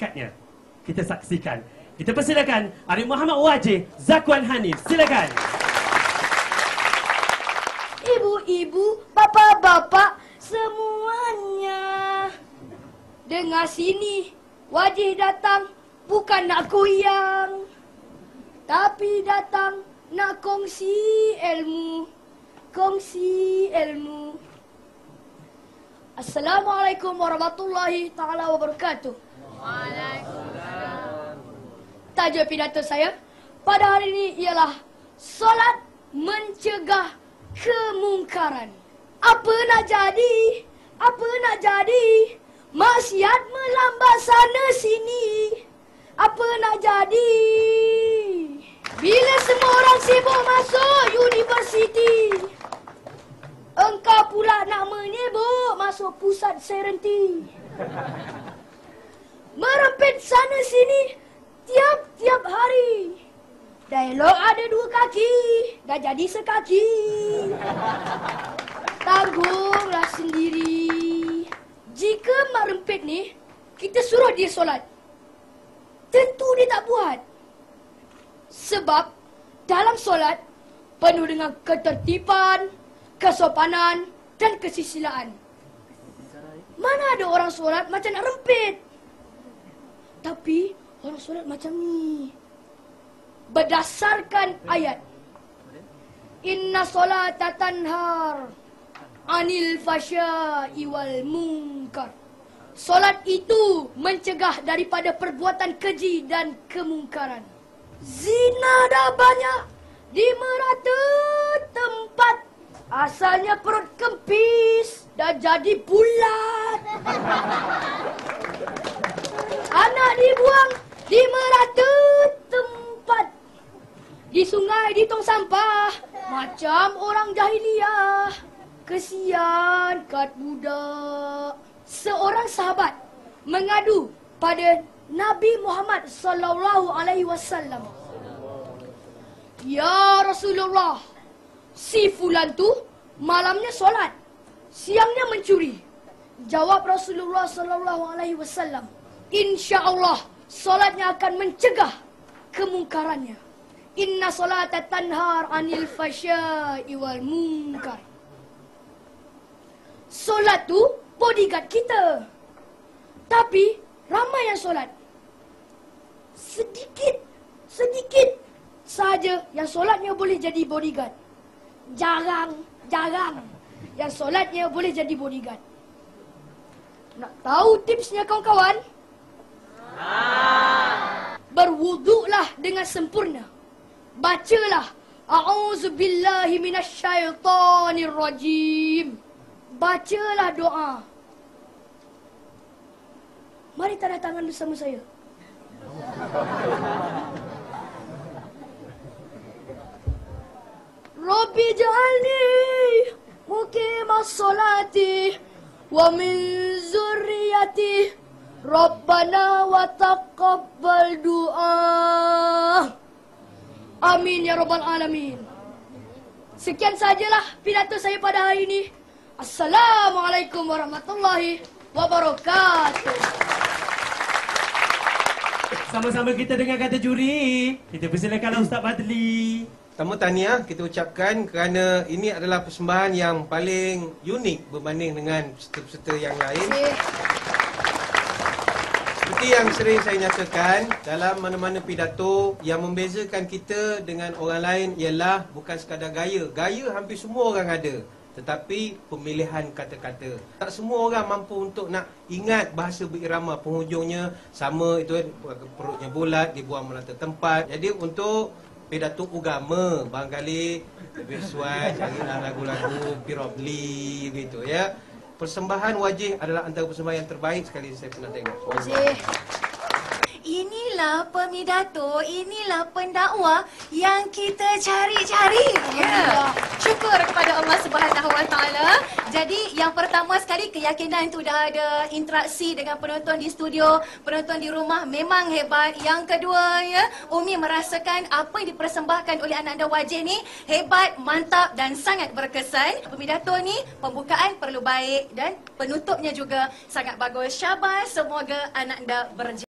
bakatnya. Kita saksikan. Kita persilakan Arif Muhammad Wajih, Zakwan Hanif. Silakan. Ibu-ibu, bapa-bapa, semuanya. Dengar sini, wajih datang bukan nak goyang. Tapi datang nak kongsi ilmu. Kongsi ilmu. Assalamualaikum warahmatullahi taala wabarakatuh. Tajuk pidato saya pada hari ini ialah solat mencegah kemungkaran. Apa nak jadi? Apa nak jadi? Maksiat melambat sana sini. Apa nak jadi? Bila semua orang sibuk masuk universiti. Engkau pula nak menyibuk masuk pusat serenti. Merempit sana sini tiap-tiap hari. Dialog ada dua kaki, dah jadi sekaki. Tanggunglah sendiri. Jika mak rempit ni, kita suruh dia solat. Tentu dia tak buat. Sebab dalam solat penuh dengan ketertiban, kesopanan dan kesisilaan. Mana ada orang solat macam nak rempit? Tapi orang solat macam ni. Berdasarkan ayat. Inna solata tanhar anil fasya'i wal munkar. Solat itu mencegah daripada perbuatan keji dan kemungkaran. Zina dah banyak di merata tempat. Asalnya perut kempis dah jadi bulat. Anak dibuang di merata tempat. Di sungai, di tong sampah. Macam orang jahiliah. Kesian kat budak. Seorang sahabat mengadu pada Nabi Muhammad sallallahu alaihi wasallam. Ya Rasulullah, si fulan tu malamnya solat, siangnya mencuri. Jawab Rasulullah sallallahu alaihi wasallam, insya-Allah solatnya akan mencegah kemungkarannya. Inna salata tanhar anil fasya'i wal munkar. Solat tu bodyguard kita. Tapi ramai yang solat. Sedikit, sedikit saja yang solatnya boleh jadi bodyguard. Jarang, jarang yang solatnya boleh jadi bodyguard. Nak tahu tipsnya kawan-kawan? Berwuduklah dengan sempurna. Bacalah A'udzubillahi minasyaitonirrajim. Bacalah doa. Mari tanda tangan bersama saya. Rabbi ja'alni muqimas salati wa min zurriyati Rabbana wa taqabbal du'a. Amin ya rabbal alamin. Sekian sajalah pidato saya pada hari ini. Assalamualaikum warahmatullahi wabarakatuh. Sama-sama kita dengar kata juri. Kita persilakanlah Ustaz Badli. Pertama tahniah kita ucapkan kerana ini adalah persembahan yang paling unik berbanding dengan peserta-peserta yang lain. Seperti yang sering saya nyatakan dalam mana-mana pidato yang membezakan kita dengan orang lain ialah bukan sekadar gaya. Gaya hampir semua orang ada. Tetapi pemilihan kata-kata. Tak semua orang mampu untuk nak ingat bahasa berirama penghujungnya sama itu perutnya bulat, dibuang melata tempat. Jadi untuk pidato agama barangkali lebih sesuai carilah lagu-lagu Pirobli gitu ya. Persembahan wajih adalah antara persembahan yang terbaik sekali saya pernah tengok. Cik. Inilah pemidato, inilah pendakwa yang kita cari-cari. Ya. Syukur kepada Allah Subhanahu Wa Taala. Jadi yang pertama sekali keyakinan itu dah ada interaksi dengan penonton di studio, penonton di rumah memang hebat. Yang kedua ya, Umi merasakan apa yang dipersembahkan oleh anak anda wajib ni hebat, mantap dan sangat berkesan. Pemidato ni pembukaan perlu baik dan penutupnya juga sangat bagus. Syabas, semoga anak anda berjaya.